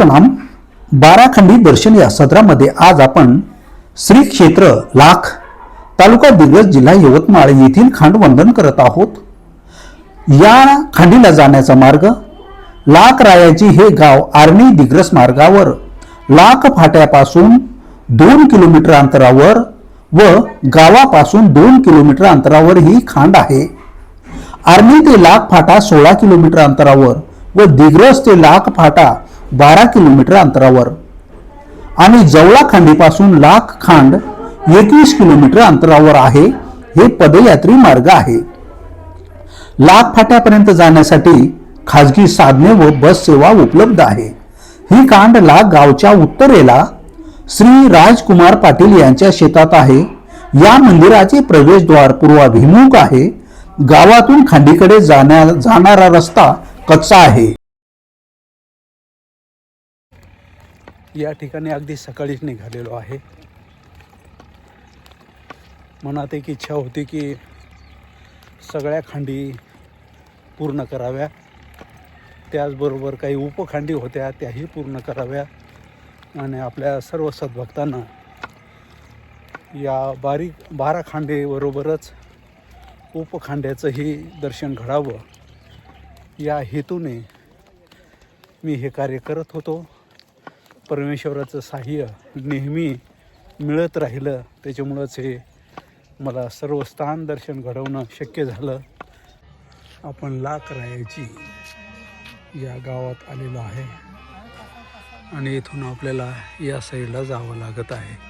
प्रणाम बाराखंडी दर्शन या सत्रामध्ये आज आपण श्री क्षेत्र लाख तालुका दिग्रज जिल्हा यवतमाळ येथील खांडवंदन करत आहोत. या खांडीला जाण्याचा मार्ग लाख रायाची हे गाव आर्णी दिग्रस मार्गावर लाख फाट्यापासून दोन किलोमीटर अंतरावर व गावापासून दोन किलोमीटर अंतरावर ही खांड आहे. आर्मी ते लाख फाटा सोळा किलोमीटर अंतरावर व दिग्रस ते लाख फाटा बारा किलोमीटर अंतरावर. आणि जवळा खांडीपासून लाख खांड एकवीस किलोमीटर अंतरावर आहे हे पदयात्री मार्ग आहे. लाख फाट्यापर्यंत जाण्यासाठी खाजगी साधने व बस सेवा उपलब्ध आहे. ही कांड लाख गावच्या उत्तरेला श्री राजकुमार पाटील यांच्या शेतात आहे. या मंदिराचे प्रवेशद्वार पूर्वाभिमुख आहे. गावातून खांडीकडे जाण्या जाणारा रस्ता कच्चा आहे. या ठिकाणी अगदी सकाळीच निघालेलो आहे. मनात एक इच्छा होती की सगळ्या खांडी पूर्ण कराव्या. त्याचबरोबर काही उपखांडी होत्या त्याही पूर्ण कराव्या. आणि आपल्या सर्व सद्भक्तांना या बारीक बारा खांडेबरोबरच उपखांड्याचंही दर्शन घडावं. या हेतूने मी हे कार्य करत होतो. परमेश्वराचं सहाय्य नेहमी मिळत राहिलं त्याच्यामुळंच हे मला सर्व स्थान दर्शन घडवणं शक्य झालं. आपण लाख रायाची या गावात आलेलो आहे आणि इथून आपल्याला या साईडला जावं लागत आहे.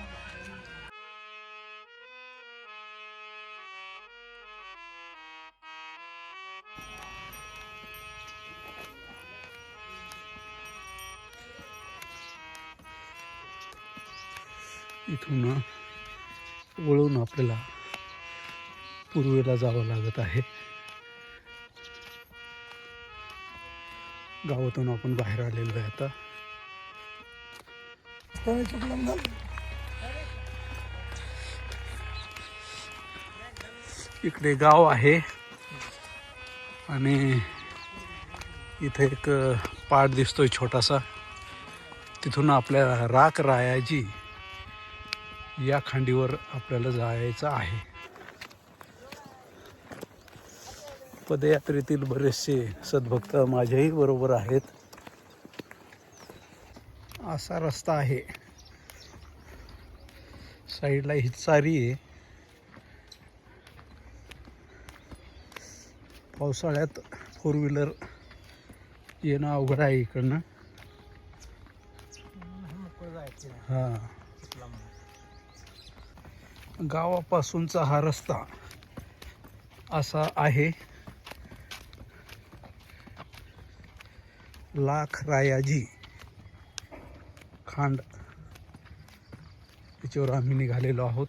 इथून वळून आपल्याला पूर्वेला जावं लागत आहे. गावातून आपण बाहेर आलेलो आहे आता. इकडे गाव आहे. आणि इथे एक पाठ दिसतोय छोटासा. तिथून आपल्या राख रायाजी या खांडीवर आपल्याला जायचं आहे. पदयात्रेतील बरेचसे सद्भक्त माझ्याही बरोबर आहेत. असा रस्ता आहे. साईडला हिचारी आहे. पावसाळ्यात फोर व्हीलर येणं अवघड आहे इकडनं. हां. गावापासूनचा हा रस्ता असा आहे. लाख रायाजी खांड. याच्यावर आम्ही निघालेलो आहोत.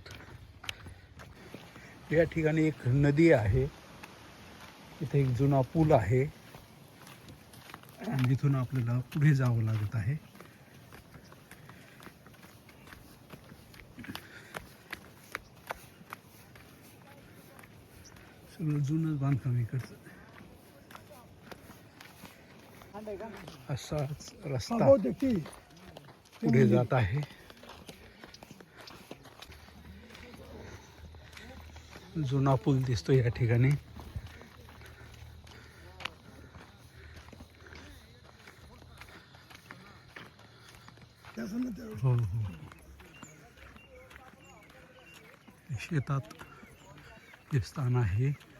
या ठिकाणी एक नदी आहे. इथे एक जुना पूल आहे. आणि इथून आपल्याला पुढे जावं लागत आहे. सगळं जुनंच बांधकाम इकडचं असाच रस्ता पुढे जात आहे जुना पूल दिसतो या ठिकाणी हो? हो शेतात हे स्थान आहे।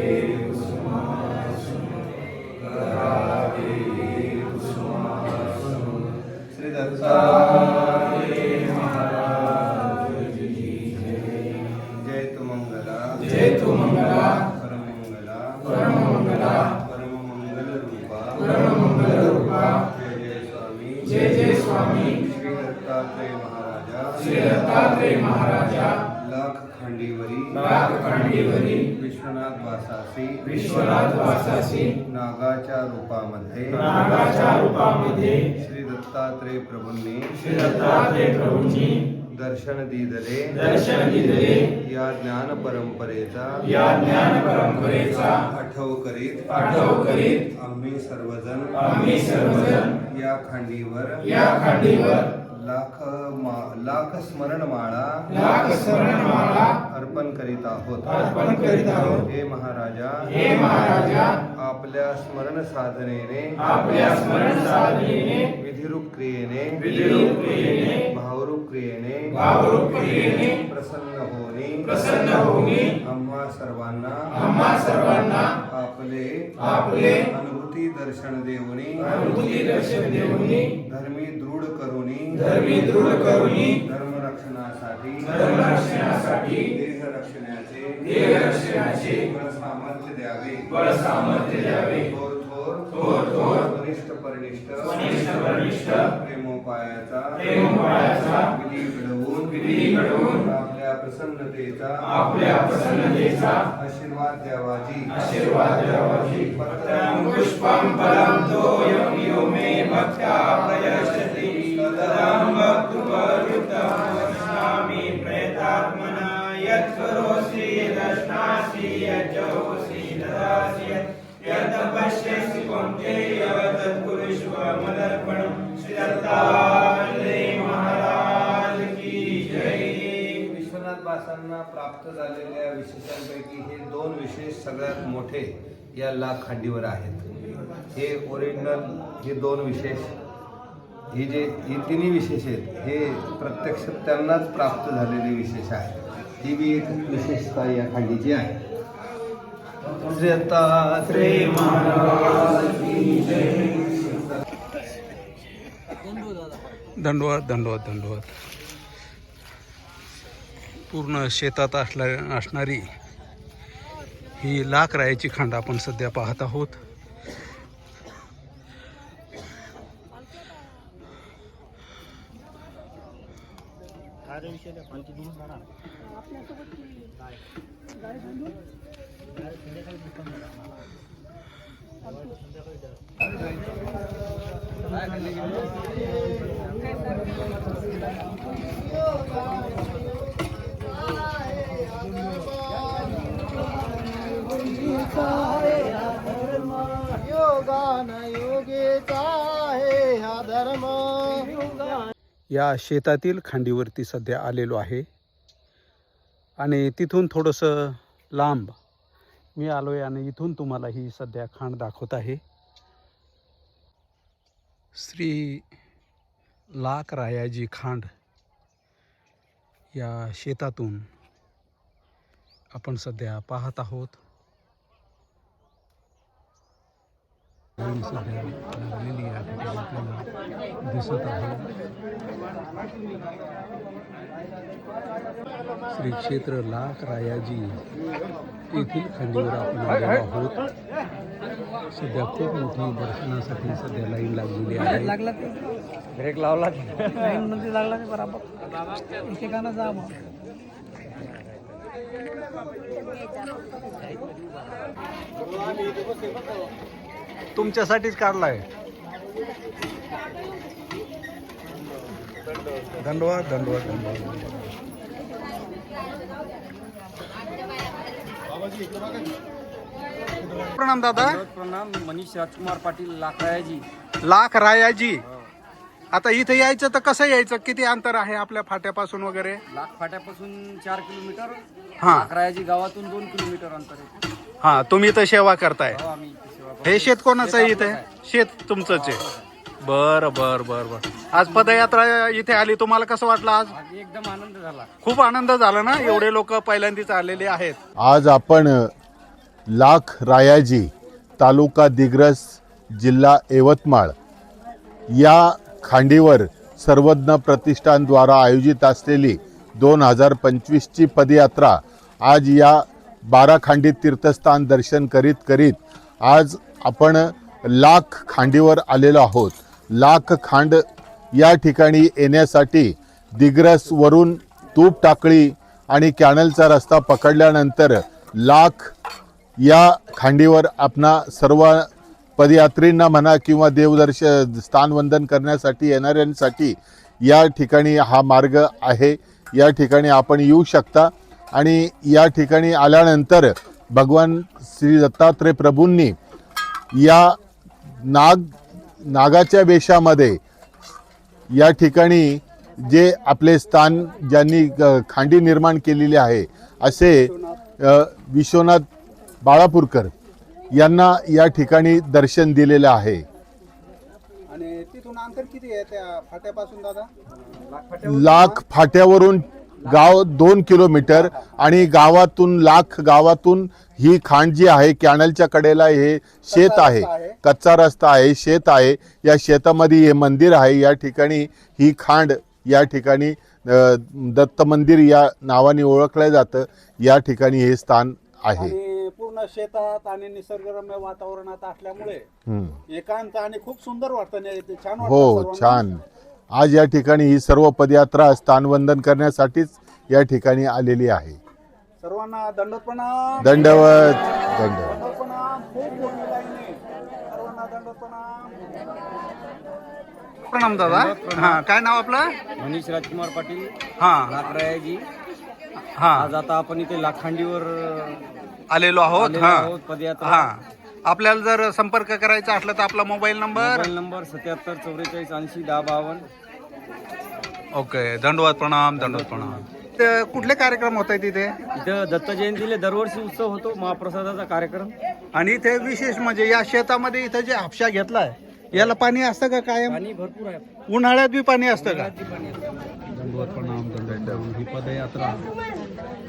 श्री विश्वनाथ वासासी नागाच्या रूपामध्ये. नागाच्या रूपामध्ये श्री दत्तात्रय प्रभूंनी श्री दत्तात्रय प्रभूंनी दर्शन दिदले दर्शन दिदले या ज्ञान परंपरेचा या ज्ञान परंपरेचा आठव करीत. आठव करीत. आम्ही सर्वजण आम्ही सर्वजण या खांडीवर या खांडीवर लाख मा- लाख स्मरणमाळा लाख स्मरणमाळा अर्पण करीत आहोत. अर्पण करीत आहोत. हे महाराजा हे महाराजा आपल्या स्मरण साधनेने आपल्या स्मरण साधनेने विधिरूप क्रियेने विधिरूप क्रियेने भावरूप क्रियेने भावरूप क्रियेने प्रसन्न होणे प्रसन्न होणे आम्हा सर्वांना आम्हा सर्वांना आपले आपले अनुभूती दर्शन देऊनी अनुभूती दर्शन देऊनी धर्मी दृढ करुनी धर्मी दृढ करुनी धर्म रक्षणासाठी सामर्थ्य द्यावे. बळ सामर्थ्य द्यावे. थोर थोर थोर थोर. वरिष्ठ परिनिष्ठ. वरिष्ठ परिनिष्ठ. प्रेमोपायाचा. प्रेमोपायाचा. विधी घडवून विधी घडवून आपल्या प्रसन्नतेचा. आपल्या प्रसन्नतेचा. आशीर्वाद द्यावाजी. आशीर्वाद द्यावाजी. पत्रं पुष्पं फलं तोयं यो मे भक्त्या प्रयच्छति तदहं भक्तुपयुक्तं विश्वनाथ प्राप्त झालेल्या विशेषांपैकी हे दोन विशेष सगळ्यात मोठे या लाख खांडीवर आहेत हे ओरिजिनल हे दोन विशेष हे जे हे तिन्ही विशेष आहेत हे प्रत्यक्ष त्यांनाच प्राप्त झालेले विशेष आहेत ही बी एक विशेषता या खांडीची आहे दंडवत दंडवत दंडवत पूर्ण शेतात असल्या असणारी ही लाख रायाची खांड आपण सध्या पाहत आहोत. या शेतातील खांडीवरती सध्या आलेलो आहे. आणि तिथून थोडंसं लांब मी आलो आहे आणि इथून तुम्हाला ही सध्या खांड दाखवत आहे. श्री लाख रायाजी खांड या शेतातून आपण सध्या पाहत आहोत. सध्या लागलेली या ठिकाणी आपल्याला दिसत आहे. श्री क्षेत्र लाख रायाजी येथील खंडीवर आपण आलेलो आहोत. सध्या खूप मोठी दर्शनासाठी सध्या लाईन लागलेली आहे. लागला ब्रेक लावला लाईन मध्ये लागला ते बराबर? एकेकानं जा मग? तुमच्यासाठीच काढलाय दंडवा दंडवा दंडवा प्रणाम दादा. प्रणाम. मनीष राजकुमार पाटील लाकडायाजी लाख रायाजी. आता इथे यायचं तर कसं यायचं? किती अंतर आहे आपल्या फाट्यापासून वगैरे? लाख फाट्यापासून चार किलोमीटर. हा. लाकडायाजी गावातून दोन किलोमीटर अंतर आहे. हा तुम्ही तर सेवा करताय. हो, आम्ही इथे. हे शेत कोणाचं आहे शेत इथे? शेत तुमचंच आहे. बर बर बर बर. आज पदयात्रा इथे आली. तुम्हाला कसं वाटलं आज? आज एकदम आनंद झाला. खूप आनंद झाला ना? एवढे लोक पहिल्यांदाच आलेले आहेत. आज आपण लाख रायाजी तालुका दिग्रस जिल्हा यवतमाळ या खांडीवर सर्वज्ञ प्रतिष्ठानद्वारा आयोजित असलेली दोन हजार पंचवीसची पदयात्रा आज या बाराखांडी तीर्थस्थान दर्शन करीत करीत आज आपण लाख खांडीवर आलेलो आहोत. लाख खांड या ठिकाणी येण्यासाठी दिग्रसवरून तूप टाकळी आणि कॅनलचा रस्ता पकडल्यानंतर लाख या खांडीवर आपणा सर्व पदयात्रींना म्हणा किंवा देवदर्श स्थानवंदन करण्यासाठी येणाऱ्यांसाठी या ठिकाणी हा मार्ग आहे. या ठिकाणी आपण येऊ शकता आणि या ठिकाणी आल्यानंतर भगवान श्री दत्तात्रय प्रभूंनी या नाग नागाच्या वेशामध्ये या ठिकाणी जे आपले स्थान ज्यांनी खांडी निर्माण केलेली आहे असे विश्वनाथ बाळापूरकर यांना या ठिकाणी दर्शन दिलेलं आहे. आणि तिथून अंतर किती आहे त्या फाट्यापासून दादा? लाख फाट्यावरून गाव दोन किलोमीटर आणि गावातून लाख गावातून ही खांड जी आहे कॅनलच्या कडेला हे शेत आहे. कच्चा रस्ता आहे शेत आहे. या शेतामध्ये हे मंदिर आहे. या ठिकाणी ही खांड या ठिकाणी दत्त मंदिर या नावाने ओळखलं जातं. या ठिकाणी हे स्थान आहे. पूर्ण शेतात आणि निसर्गरम्य वातावरणात असल्यामुळे. एकांत आणि खूप सुंदर वाटतं. छान हो. छान. आज या ठिकाणी ही सर्व पदयात्रा स्थानवंदन करण्यासाठीच या ठिकाणी आलेली आहे. सर्वांना दंडोत प्रणाम दंडवत. दंडवत प्रणाम खूप मोठी लाईन आहे. सर्वांना दंडोत प्रणाम प्रणाम दादा हा काय नाव आपलं? मनीष राजकुमार पाटील. हा. लाकरायाजी हा. आज आता आपण इथे लाखांडीवर आलेलो आहोत. आलेलो हा. आहोत पदयात्रा. हा. आपल्याला जर संपर्क करायचा असला तर आपला मोबाईल नंबर? मोबाईल नंबर सत्याहत्तर चौवेचाळीस ऐंशी दहा बावन्न ओके दंडवत प्रणाम दंडवत प्रणाम. ते कुठले कार्यक्रम होत आहेत तिथे इथं दत्त जयंतीला दरवर्षी उत्सव होतो महाप्रसादाचा कार्यक्रम. आणि इथे विशेष म्हणजे या शेतामध्ये इथं जे हापशा घेतलाय याला पाणी असतं का कायम? पाणी भरपूर आहे. उन्हाळ्यात बी पाणी असतं का. दंडवत प्रणाम दंडवत प्रणाम. ही पदयात्रा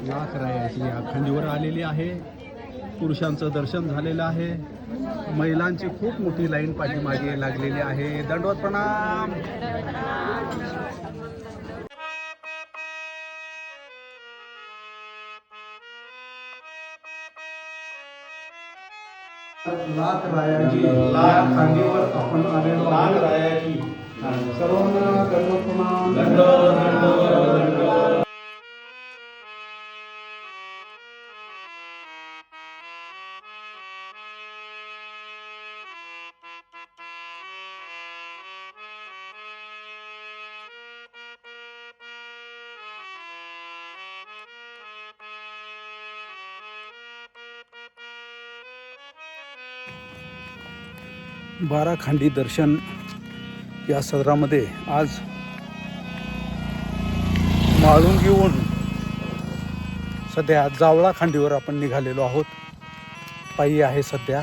या खांडीवर आलेली आहे. पुरुषांचं दर्शन झालेलं आहे. महिलांची खूप मोठी लाईन पाठीमागे लागलेली आहे. दंडवत प्रणाम. लाख रायाची लाख खांडीवर आपण आलेलो लाख रायाची सर्वांना दंडवत प्रणाम. बारा खांडी दर्शन या सदरामध्ये आज माळून घेऊन सध्या जावळा खांडीवर आपण निघालेलो आहोत. पायी आहे सध्या.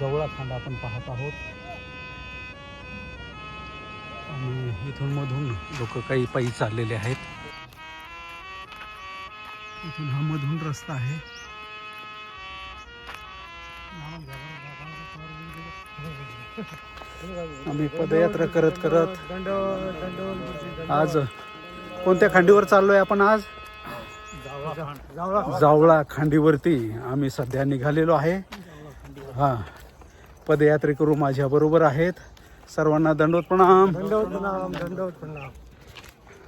जवळा खांड आपण पाहत आहोत. इथून मधून लोक काही पायी चाललेले आहेत. इथून हा मधून रस्ता आहे. आम्ही पदयात्रा करत करत आज कोणत्या खांडीवर चाललोय आपण आज? जावळा खांडीवरती आम्ही सध्या निघालेलो आहे. हा पदयात्रे करू माझ्या बरोबर आहेत. सर्वांना दंडवत प्रणाम दंडवत प्रणाम दंडवत प्रणाम